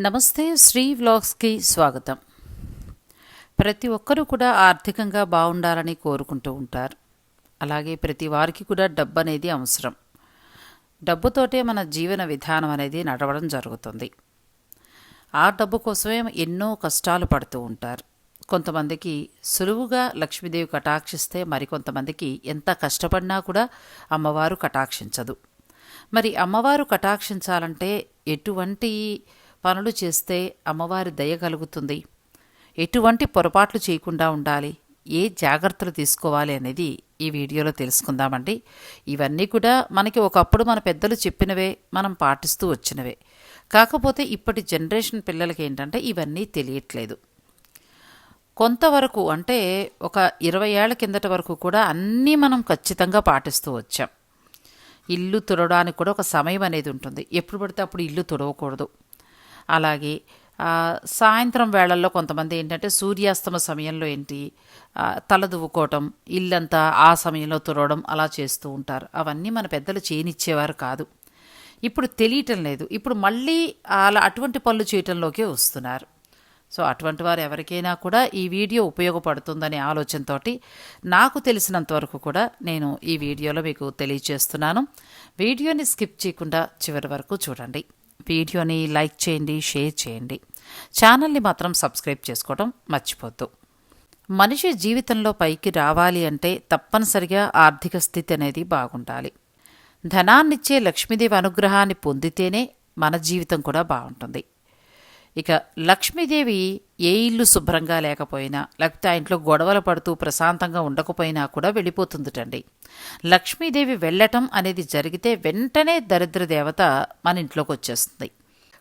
నమస్తే శ్రీ వ్లాగ్స్కి స్వాగతం. ప్రతి ఒక్కరూ కూడా ఆర్థికంగా బాగుండాలని కోరుకుంటూ ఉంటారు. అలాగే ప్రతి వారికి కూడా డబ్బు అనేది అవసరం. డబ్బుతోటే మన జీవన విధానం అనేది నడవడం జరుగుతుంది. ఆ డబ్బు కోసమే ఎన్నో కష్టాలు పడుతూ ఉంటారు. కొంతమందికి సులువుగా లక్ష్మీదేవి కటాక్షిస్తే మరికొంతమందికి ఎంత కష్టపడినా కూడా అమ్మవారు కటాక్షించదు. మరి అమ్మవారు కటాక్షించాలంటే ఎటువంటి పనులు చేస్తే అమ్మవారి దయ కలుగుతుంది. ఎటువంటి పొరపాట్లు చేయకుండా ఉండాలి. ఏ జాగ్రత్తలు తీసుకోవాలి అనేది ఈ వీడియోలో తెలుసుకుందామండి. ఇవన్నీ కూడా మనకి ఒకప్పుడు మన పెద్దలు చెప్పినవే మనం పాటిస్తూ వచ్చినవే. కాకపోతే ఇప్పటి జనరేషన్ పిల్లలకి ఏంటంటే ఇవన్నీ తెలియట్లేదు. కొంతవరకు అంటే ఒక ఇరవై ఏళ్ళ కిందట వరకు కూడా అన్నీ మనం ఖచ్చితంగా పాటిస్తూ వచ్చాం. ఇల్లు తుడవడానికి కూడా ఒక సమయం అనేది ఉంటుంది. ఎప్పుడు పడితే అప్పుడు ఇల్లు తుడవకూడదు. అలాగే సాయంత్రం వేళల్లో కొంతమంది ఏంటంటే సూర్యాస్తమ సమయంలో ఏంటి తలదువ్వుకోవటం తల దువ్వుకోవటం ఇల్లంతా ఆ సమయంలో తుడవడం అలా చేస్తూ ఉంటారు. అవన్నీ మన పెద్దలు చేయనిచ్చేవారు కాదు. ఇప్పుడు తెలియటం లేదు. ఇప్పుడు మళ్ళీ అలా అటువంటి పనులు చేయటంలోకే వస్తున్నారు. సో అటువంటి వారు ఎవరికైనా కూడా ఈ వీడియో ఉపయోగపడుతుందనే ఆలోచనతోటి నాకు తెలిసినంత వరకు కూడా నేను ఈ వీడియోలో మీకు తెలియచేస్తున్నాను. వీడియోని స్కిప్ చేయకుండా చివరి వరకు చూడండి. వీడియోని లైక్ చేయండి షేర్ చేయండి. ఛానల్ని మాత్రం సబ్స్క్రైబ్ చేసుకోవడం మర్చిపోద్దు. మనిషి జీవితంలో పైకి రావాలి అంటే తప్పనిసరిగా ఆర్థిక స్థితి అనేది బాగుండాలి. ధనాన్నిచ్చే లక్ష్మీదేవి అనుగ్రహాన్ని పొందితేనే మన జీవితం కూడా బాగుంటుంది. ఇక లక్ష్మీదేవి ఏ ఇల్లు శుభ్రంగా లేకపోయినా లేకపోతే ఆ ఇంట్లో గొడవలు పడుతూ ప్రశాంతంగా ఉండకపోయినా కూడా వెళ్ళిపోతుందిటండి. లక్ష్మీదేవి వెళ్ళటం అనేది జరిగితే వెంటనే దరిద్ర దేవత మన ఇంట్లోకి వచ్చేస్తుంది.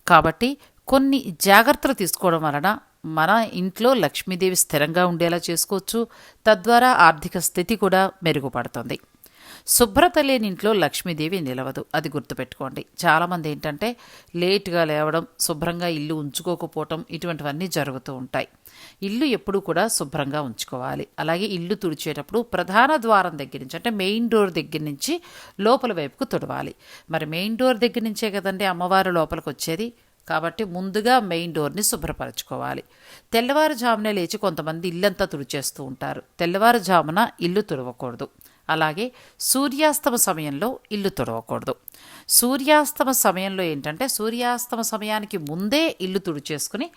కాబట్టి కొన్ని జాగ్రత్తలు తీసుకోవడం వలన మన ఇంట్లో లక్ష్మీదేవి స్థిరంగా ఉండేలా చేసుకోవచ్చు. తద్వారా ఆర్థిక స్థితి కూడా మెరుగుపడుతుంది. శుభ్రత లేని ఇంట్లో లక్ష్మీదేవి నిలవదు. అది గుర్తుపెట్టుకోండి. చాలామంది ఏంటంటే లేటుగా లేవడం శుభ్రంగా ఇల్లు ఉంచుకోకపోవటం ఇటువంటివన్నీ జరుగుతూ ఉంటాయి. ఇల్లు ఎప్పుడూ కూడా శుభ్రంగా ఉంచుకోవాలి. అలాగే ఇల్లు తుడిచేటప్పుడు ప్రధాన ద్వారం దగ్గర నుంచి అంటే మెయిన్ డోర్ దగ్గర నుంచి లోపల వైపుకు తుడవాలి. మరి మెయిన్ డోర్ దగ్గర నుంచే కదండి అమ్మవారు లోపలికి వచ్చేది? కాబట్టి ముందుగా మెయిన్ డోర్ని శుభ్రపరచుకోవాలి. తెల్లవారుజామునే లేచి కొంతమంది ఇల్లంతా తుడిచేస్తూ ఉంటారు. తెల్లవారుజామున ఇల్లు తుడవకూడదు. అలాగే సూర్యాస్తమ సమయంలో ఇల్లు తుడవకూడదు. సూర్యాస్తమ సమయంలో ఏంటంటే సూర్యాస్తమ సమయానికి ముందే ఇల్లు తుడిచేసుకుని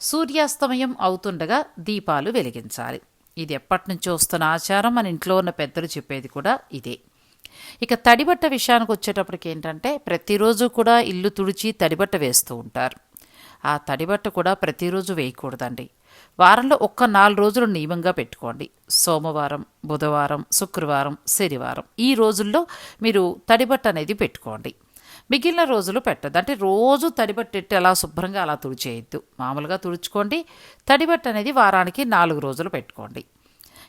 సూర్యాస్తమయం అవుతుండగా దీపాలు వెలిగించాలి. ఇది ఎప్పటి నుంచో వస్తున్న ఆచారం. మన ఇంట్లో ఉన్న పెద్దలు చెప్పేది కూడా ఇదే. ఇక తడిబట్ట విషయానికి వచ్చేటప్పటికి ఏంటంటే ప్రతిరోజు కూడా ఇల్లు తుడిచి తడిబట్ట వేస్తూ ఉంటారు. ఆ తడిబట్ట కూడా ప్రతిరోజు వేయకూడదండి. వారంలో ఒక్క నాలుగు రోజులు నియమంగా పెట్టుకోండి. సోమవారం బుధవారం శుక్రవారం శనివారం. ఈ రోజుల్లో మీరు తడిబట్ట అనేది పెట్టుకోండి. మిగిలిన రోజులు పెట్టద్దు. అంటే రోజు తడిబట్టెట్టి అలా శుభ్రంగా అలా తుడిచేయద్దు. మామూలుగా తుడుచుకోండి. తడిబట్ట అనేది వారానికి నాలుగు రోజులు పెట్టుకోండి.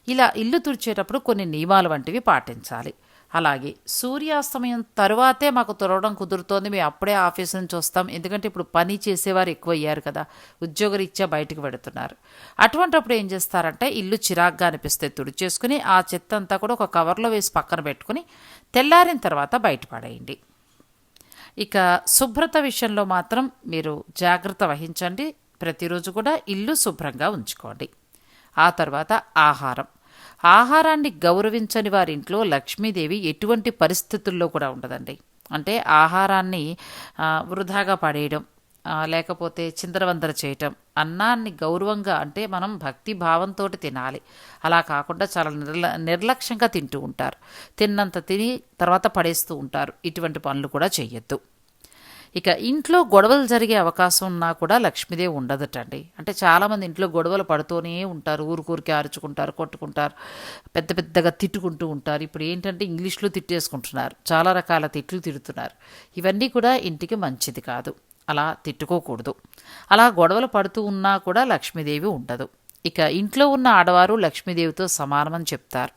ఇలా ఇల్లు తుడిచేటప్పుడు కొన్ని నియమాలు వంటివి పాటించాలి. అలాగే సూర్యాస్తమయం తరువాతే మాకు తుడవడం కుదురుతోంది. మేము అప్పుడే ఆఫీస్ నుంచి వస్తాం. ఎందుకంటే ఇప్పుడు పని చేసేవారు ఎక్కువ అయ్యారు కదా. ఉద్యోగరీత్యా బయటకు పెడుతున్నారు అటువంటప్పుడు ఏం చేస్తారంటే ఇల్లు చిరాగ్గా అనిపిస్తే తుడిచేసుకుని ఆ చెత్త అంతా కూడా ఒక కవర్లో వేసి పక్కన పెట్టుకుని తెల్లారిన తర్వాత బయటపడేయండి ఇక శుభ్రత విషయంలో మాత్రం మీరు జాగ్రత్త వహించండి. ప్రతిరోజు కూడా ఇల్లు శుభ్రంగా ఉంచుకోండి. ఆ తర్వాత ఆహారం. ఆహారాన్ని గౌరవించని వారి ఇంట్లో లక్ష్మీదేవి ఎటువంటి పరిస్థితుల్లో కూడా ఉండదండి. అంటే ఆహారాన్ని వృధాగా పడేయడం లేకపోతే చిందరవందర చేయటం అన్నాన్ని గౌరవంగా అంటే మనం భక్తి భావంతో తినాలి. అలా కాకుండా చాలా నిర్ల నిర్లక్ష్యంగా తింటూ ఉంటారు. తిన్నంత తిని తర్వాత పడేస్తూ ఉంటారు. ఇటువంటి పనులు కూడా చేయొద్దు ఇక ఇంట్లో గొడవలు జరిగే అవకాశం ఉన్నా కూడా లక్ష్మీదేవి ఉండదటండి. అంటే చాలామంది ఇంట్లో గొడవలు పడుతూనే ఉంటారు. ఊరికూరికి ఆర్చుకుంటారు కొట్టుకుంటారు పెద్ద పెద్దగా తిట్టుకుంటూ ఉంటారు. ఇప్పుడు ఏంటంటే ఇంగ్లీష్లో తిట్టేసుకుంటున్నారు. చాలా రకాల తిట్లు తిడుతున్నారు. ఇవన్నీ కూడా ఇంటికి మంచిది కాదు. అలా తిట్టుకోకూడదు. అలా గొడవలు పడుతూ ఉన్నా కూడా లక్ష్మీదేవి ఉండదు. ఇక ఇంట్లో ఉన్న ఆడవారు లక్ష్మీదేవితో సమానమని చెప్తారు.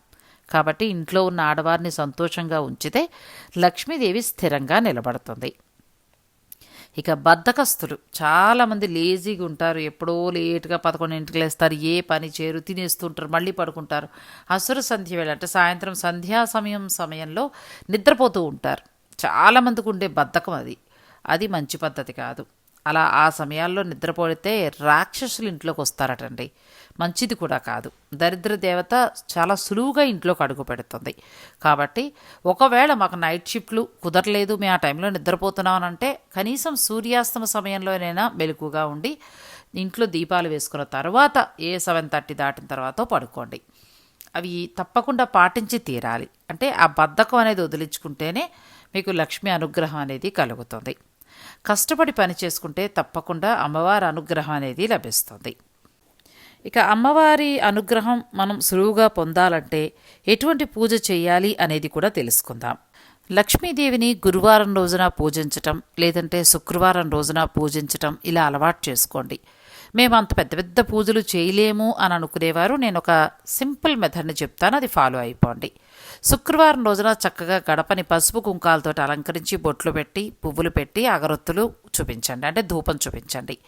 కాబట్టి ఇంట్లో ఉన్న ఆడవారిని సంతోషంగా ఉంచితే లక్ష్మీదేవి స్థిరంగా నిలబడుతుంది. ఇక బద్ధకస్తులు చాలామంది లేజీగా ఉంటారు. ఎప్పుడో లేటుగా పదకొండింటికి లేస్తారు. ఏ పని చేయరు. తినేస్తుంటారు. మళ్ళీ పడుకుంటారు. అసుర సంధ్య వేళ అంటే సాయంత్రం సంధ్యా సమయం సమయంలో నిద్రపోతూ ఉంటారు. చాలామందికి ఉండే బద్ధకం అది. అది మంచి పద్ధతి కాదు. అలా ఆ సమయాల్లో నిద్రపోతే రాక్షసులు ఇంట్లోకి వస్తారటండి. మంచిది కూడా కాదు. దరిద్ర దేవత చాలా సులువుగా ఇంట్లోకి అడుగు పెడుతుంది. కాబట్టి ఒకవేళ మాకు నైట్ షిఫ్ట్లు కుదరలేదు మేము ఆ టైంలో నిద్రపోతున్నాం అంటే కనీసం సూర్యాస్తమ సమయంలోనైనా మెలకుగా ఉండి ఇంట్లో దీపాలు వేసుకున్న తర్వాత ఏ సెవెన్ థర్టీ దాటిన తర్వాత పడుకోండి. అవి తప్పకుండా పాటించి తీరాలి. అంటే ఆ బద్ధకం అనేది వదిలించుకుంటేనే మీకు లక్ష్మి అనుగ్రహం అనేది కలుగుతుంది. కష్టపడి పని చేసుకుంటే తప్పకుండా అమ్మవారి అనుగ్రహం అనేది లభిస్తుంది. ఇక అమ్మవారి అనుగ్రహం మనం సులువుగా పొందాలంటే ఎటువంటి పూజ చేయాలి అనేది కూడా తెలుసుకుందాం. లక్ష్మీదేవిని గురువారం రోజున పూజించటం లేదంటే శుక్రవారం రోజున పూజించటం ఇలా అలవాటు చేసుకోండి. మేము అంత పెద్ద పెద్ద పూజలు చేయలేము అని అనుకునేవారు. నేను ఒక సింపుల్ మెథడ్ని చెప్తాను అది ఫాలో అయిపోండి. శుక్రవారం రోజున చక్కగా గడపని పసుపు కుంకాలతో అలంకరించి బొట్లు పెట్టి పువ్వులు పెట్టి అగరొత్తులు చూపించండి. అంటే ధూపం చూపించండి.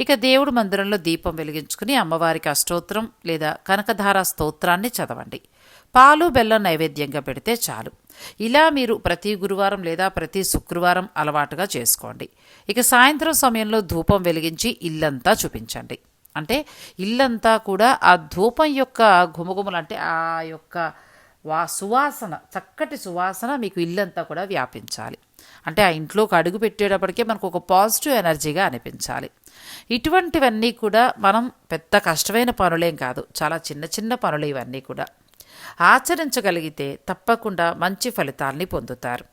ఇక దేవుడు మందిరంలో దీపం వెలిగించుకుని అమ్మవారికి అష్టోత్తరం లేదా కనకధార స్తోత్రాన్ని చదవండి. పాలు బెల్లం నైవేద్యంగా పెడితే చాలు. ఇలా మీరు ప్రతి గురువారం లేదా ప్రతి శుక్రవారం అలవాటుగా చేసుకోండి. ఇక సాయంత్రం సమయంలో ధూపం వెలిగించి ఇల్లంతా చూపించండి. అంటే ఇల్లంతా కూడా ఆ ధూపం యొక్క గుమగుమలు అంటే ఆ యొక్క వా సువాసన చక్కటి సువాసన మీకు ఇల్లంతా కూడా వ్యాపించాలి. అంటే ఆ ఇంట్లోకి అడుగు పెట్టేటప్పటికే మనకు ఒక పాజిటివ్ ఎనర్జీగా అనిపించాలి. ఇటువంటివన్నీ కూడా మనం పెద్ద కష్టమైన పనులేం కాదు. చాలా చిన్న చిన్న పనులు ఇవన్నీ కూడా. ఆచరించగలిగితే తప్పకుండా మంచి ఫలితాల్ని పొందుతారు.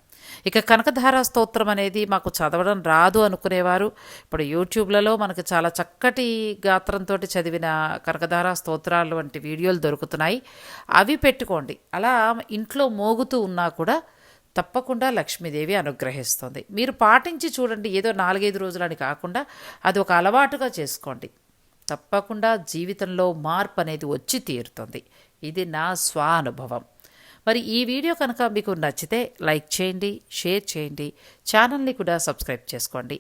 ఇక కనకధార స్తోత్రం అనేది మాకు చదవడం రాదు అనుకునేవారు. ఇప్పుడు యూట్యూబ్లలో మనకు చాలా చక్కటి గాత్రంతో చదివిన కనకధార స్తోత్రాలు వంటి వీడియోలు దొరుకుతున్నాయి. అవి పెట్టుకోండి. అలా ఇంట్లో మోగుతూ ఉన్నా కూడా తప్పకుండా లక్ష్మీదేవి అనుగ్రహిస్తుంది. మీరు పాటించి చూడండి ఏదో నాలుగైదు రోజులని కాకుండా అది ఒక అలవాటుగా చేసుకోండి. తప్పకుండా జీవితంలో మార్పు అనేది వచ్చి తీరుతుంది. ఇది నా స్వానుభవం. మరి ఈ వీడియో కనుక మీకు నచ్చితే లైక్ చేయండి షేర్ చేయండి ఛానల్ని కూడా సబ్స్క్రైబ్ చేసుకోండి.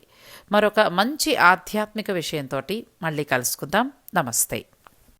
మరొక మంచి ఆధ్యాత్మిక విషయంతో మళ్ళీ కలుసుకుందాం. నమస్తే.